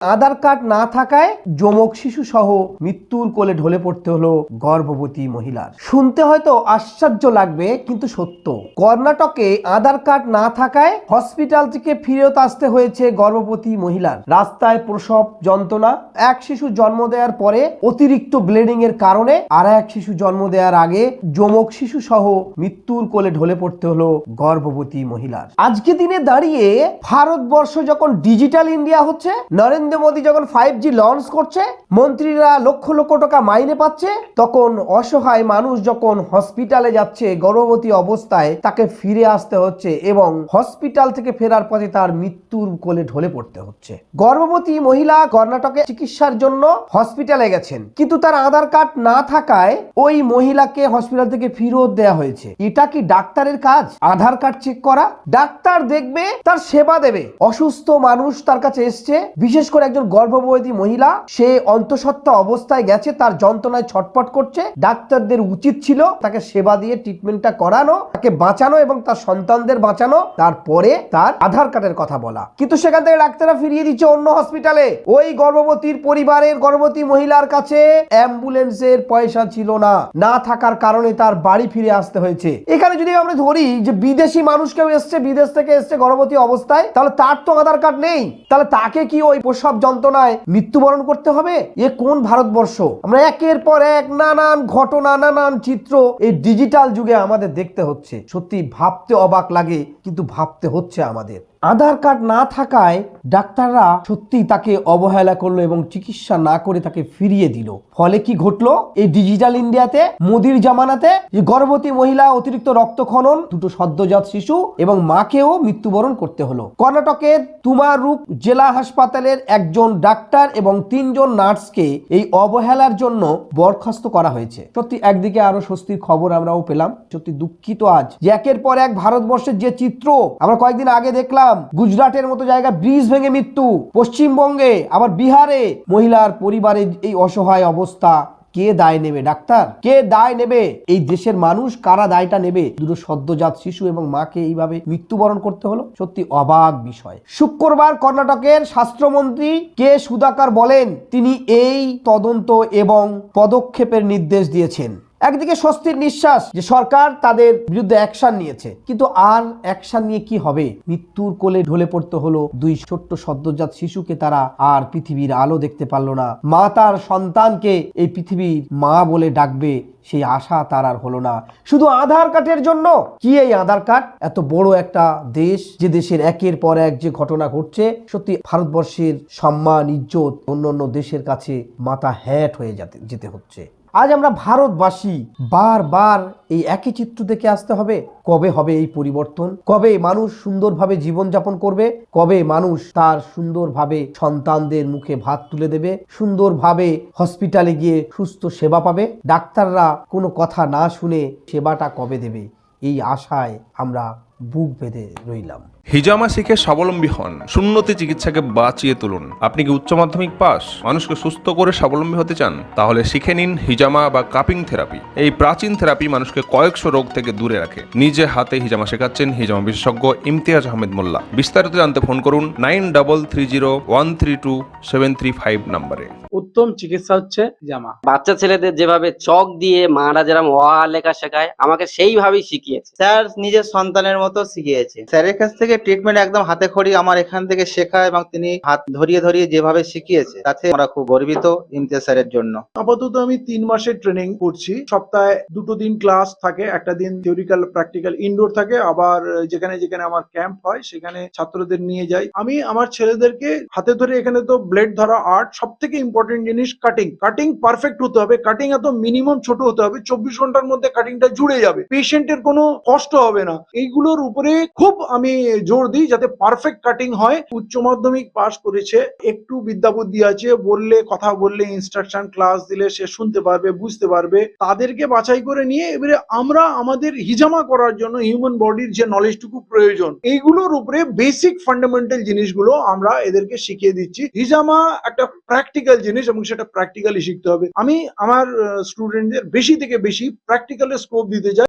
আধার card না থাকায় যমক শিশু সহ মৃত্যুর কোলে ঢলে পড়তে হলো গর্ভবতী মহিলার। শুনতে হয়তো আশ্চর্য লাগবে, কিন্তু সত্য। কর্ণাটকে আধার কার্ড না থাকায় হসপিটাল থেকে ফিরত আসতে হয়েছে গর্ভবতী মহিলার। রাস্তায় প্রসব, যন্ত্রণা, এক শিশু জন্ম দেওয়ার পরে অতিরিক্ত ব্লিডিং এর কারণে আর এক শিশু জন্ম দেওয়ার আগে যমক শিশু সহ মৃত্যুর কোলে ঢলে পড়তে হলো গর্ভবতী মহিলার। আজকে দিনে দাঁড়িয়ে ভারতবর্ষ যখন ডিজিটাল ইন্ডিয়া হচ্ছে, নরেন্দ্র মোদী যখন ফাইভ জি লঞ্চ করছে, মন্ত্রীরা লক্ষ লক্ষ টাকা মাইনে পাচ্ছে, তখন অসহায় মানুষ যখন হসপিটালে যাচ্ছে, গর্ভবতী অবস্থায় তাকে ফিরে আসতে হচ্ছে এবং হসপিটাল থেকে ফেরার পথে তার মৃত্যুর কোলে ঢলে পড়তে হচ্ছে। গর্ভবতী মহিলা কর্ণাটকে চিকিৎসার জন্য হসপিটালে গেছেন, কিন্তু তার আধার কার্ড না থাকায় ওই মহিলাকে হসপিটাল থেকে ফেরত দেওয়া হয়েছে। এটা কি ডাক্তারের কাজ? আধার কার্ড চেক করা? ডাক্তার দেখবে, তার সেবা দেবে। অসুস্থ মানুষ তার কাছে এসছে, বিশেষ করে একজন গর্ভবতী মহিলা, সে অন্তঃসত্ত্বা অবস্থায় গেছে, তার যন্ত্রণায় ছটপট করছে, ডাক্তারদের উচিত ছিল তাকে সেবা দিয়ে ট্রিটমেন্টটা করানো, তাকে বাঁচানো এবং তার সন্তানদের বাঁচানো, তারপরে তার আধার কার্ডের কথা বলা। কিন্তু সেখান থেকে ডাক্তাররা ফিরিয়ে দিচ্ছে অন্য হসপিটালে। ওই গর্ভবতীর পরিবারের গর্ভবতী মহিলার কাছে অ্যাম্বুলেন্সের পয়সা ছিল না। না থাকার কারণে তার বাড়ি ফিরে আসতে হয়েছে। এখানে যদি আমরা ধরি যে বিদেশি মানুষ কেউ এসছে, বিদেশ থেকে এসছে গর্ভবতী অবস্থায়, তাহলে তার তো আধার কার্ড নেই। তাহলে তাকে কি ওই প্রসব যন্ত্রণায় মৃত্যুবরণ করতে হবে? এ কোন ভারতবর্ষ? আমরা একের পর এক নানান ঘটনা, নানান চিত্র এই ডিজিটাল যুগে আমাদের দেখতে হচ্ছে। সত্যি ভাবতে অবাক লাগে, কিন্তু ভাবতে হচ্ছে আমাদের। আধার কার্ড না থাকায় ডাক্তাররা সত্যি তাকে অবহেলা করল এবং চিকিৎসা না করে তাকে ফিরিয়ে দিল। ফলে কি ঘটলো? এই ডিজিটাল ইন্ডিয়াতে, মোদির জামানাতে যে গর্ভবতী মহিলা, অতিরিক্ত রক্তক্ষরণ দুটো সদ্যজাত শিশু এবং মাকেও মৃত্যুবরণ করতে হলো। কর্ণাটকের তুমারুপ জেলা হাসপাতালের একজন ডাক্তার এবং তিনজন নার্সকে এই অবহেলার জন্য বরখাস্ত করা হয়েছে। সত্যি, একদিকে আরও স্বস্তির খবর আমরাও পেলাম। সত্যি দুঃখিত আজ। যে একের পর এক ভারতবর্ষের যে চিত্র, আমরা কয়েকদিন আগে দেখলাম গুজরাটের মতো জায়গা, ব্রিজ ভেঙে মৃত্যু। পশ্চিমবঙ্গে, আবার বিহারে। মহিলার পরিবারের এই অসহায় অবস্থা কে দায় নেবে, ডাক্তার? কে দায় নেবে? এই দেশের মানুষ কারা দায়টা নেবে? দুটো সদ্যজাত শিশু এবং মাকে এইভাবে মৃত্যুবরণ করতে হলো? সত্যি অবাক বিষয়। শুক্রবার কর্ণাটকের স্বাস্থ্যমন্ত্রী কে সুধাকর বলেন, তিনি এই তদন্ত এবং পদক্ষেপের নির্দেশ দিয়েছেন। একদিকে স্বস্তির নিঃশ্বাস যে সরকার তাদের বিরুদ্ধে অ্যাকশন নিয়েছে, কিন্তু আর অ্যাকশন নিয়ে কি হবে? মৃত্যুর কোলে ঢলে পড়তে হলো দুই ছোট্ট সদ্যজাত শিশুকে তারা আর পৃথিবীর আলো দেখতে পারল না। মা তার সন্তানকে এই পৃথিবীর মা বলে ডাকবে, সেই আশা তার আর হলো না। শুধু আধার কার্ডের জন্য? কি এই আধার কার্ড? এত বড় একটা দেশ, যে দেশের একের পর এক যে ঘটনা ঘটছে, সত্যি ভারতবর্ষের সম্মান, ইজ্জত অন্য অন্য দেশের কাছে মাথা হ্যাট হয়ে যেতে যেতে হচ্ছে। আজ আমরা ভারতবাসী বারবার এই একই চিত্র দেখে আসতে হবে, কবে হবে এই পরিবর্তন? কবে মানুষ সুন্দরভাবে জীবনযাপন করবে? কবে মানুষ তার সুন্দরভাবে সন্তানদের মুখে ভাত তুলে দেবে? সুন্দরভাবে হসপিটালে গিয়ে সুস্থ সেবা পাবে? ডাক্তাররা কোনো কথা না শুনে সেবাটা কবে দেবে? এই আশায় আমরা বুক বেঁধে রইলাম। হিজামা শিখে স্বাবলম্বী হন। শূন্যতে চিকিৎসাকে বাঁচিয়ে তুলুন। আপনি কি উচ্চ মাধ্যমিক পাস? মানুষকে সুস্থ করে স্বাবলম্বী হতে চান? তাহলে শিখে নিন হিজামা বা কাপিং থেরাপি। এই প্রাচীন থেরাপি মানুষকে কয়েকশো রোগ থেকে দূরে রাখে। নিজে হাতে হিজামা শেখাচ্ছেন হিজামা বিশেষজ্ঞ ইমতিয়াজ আহমেদ মোল্লা। বিস্তারিত জানতে ফোন করুন nine double three zero one three two seven three five নাম্বারে। উত্তম চিকিৎসা হচ্ছে জামা বাচ্চা ছেলেদের যেভাবে চক দিয়ে মারা যেরকম অ লেখা শেখায় আমাকে সেইভাবেই শিখিয়েছে। স্যার নিজের সন্তানের মতো শিখিয়েছে। স্যারের কাছ থেকে ট্রিটমেন্ট একদম হাতে খড়ি আমার এখান থেকে শেখা এবং তিনি হাত ধরিয়ে ধরিয়ে যেভাবে শিখিয়েছে, তাতে আমরা খুব গর্বিত ইমতিয়াজ স্যারের জন্য। আপাতত আমি তিন মাসের ট্রেনিং করছি। সপ্তাহে দুটো দিন ক্লাস থাকে, একটা দিন থিওরিক্যাল প্র্যাকটিক্যাল ইনডোর থাকে, আবার যেখানে যেখানে আমার ক্যাম্প হয়, সেখানে ছাত্রদের নিয়ে যাই। আমি আমার ছেলেদেরকে হাতে ধরে এখানে তো ব্লেড ধরা আর্ট সব থেকে ইম্পর্টেন্ট জিনিস কাটিং কাটিং পারফেক্ট হতে হবে কাটিং এত মিনিমাম ছোট হতে হবে, চব্বিশ ঘণ্টার মধ্যে কাটিংটা জুড়ে যাবে। পেশেন্টের কোনো কষ্ট হবে না। এইগুলোর উপরে খুব আমি জোর দিই যাতে পারফেক্ট কাটিং হয়। উচ্চ মাধ্যমিক পাস করেছে, একটু বিদ্যা বুদ্ধি আছে, বললে, কথা বললে ইনস্ট্রাকশন ক্লাস দিলে সে শুনতে পারবে, বুঝতে পারবে। তাদেরকে বাছাই করে নিয়ে এবারে আমরা আমাদের হিজামা করার জন্য হিউম্যান বডির যে নলেজটুকু প্রয়োজন, এইগুলোর উপরে বেসিক ফান্ডামেন্টাল জিনিসগুলো আমরা এদেরকে শিখিয়ে দিচ্ছি। হিজামা একটা প্র্যাকটিক্যাল জিনিস এবং সেটা প্র্যাকটিক্যালি শিখতে হবে। আমি আমার স্টুডেন্টদের বেশি থেকে বেশি প্র্যাকটিক্যালে স্কোপ দিতে চাই।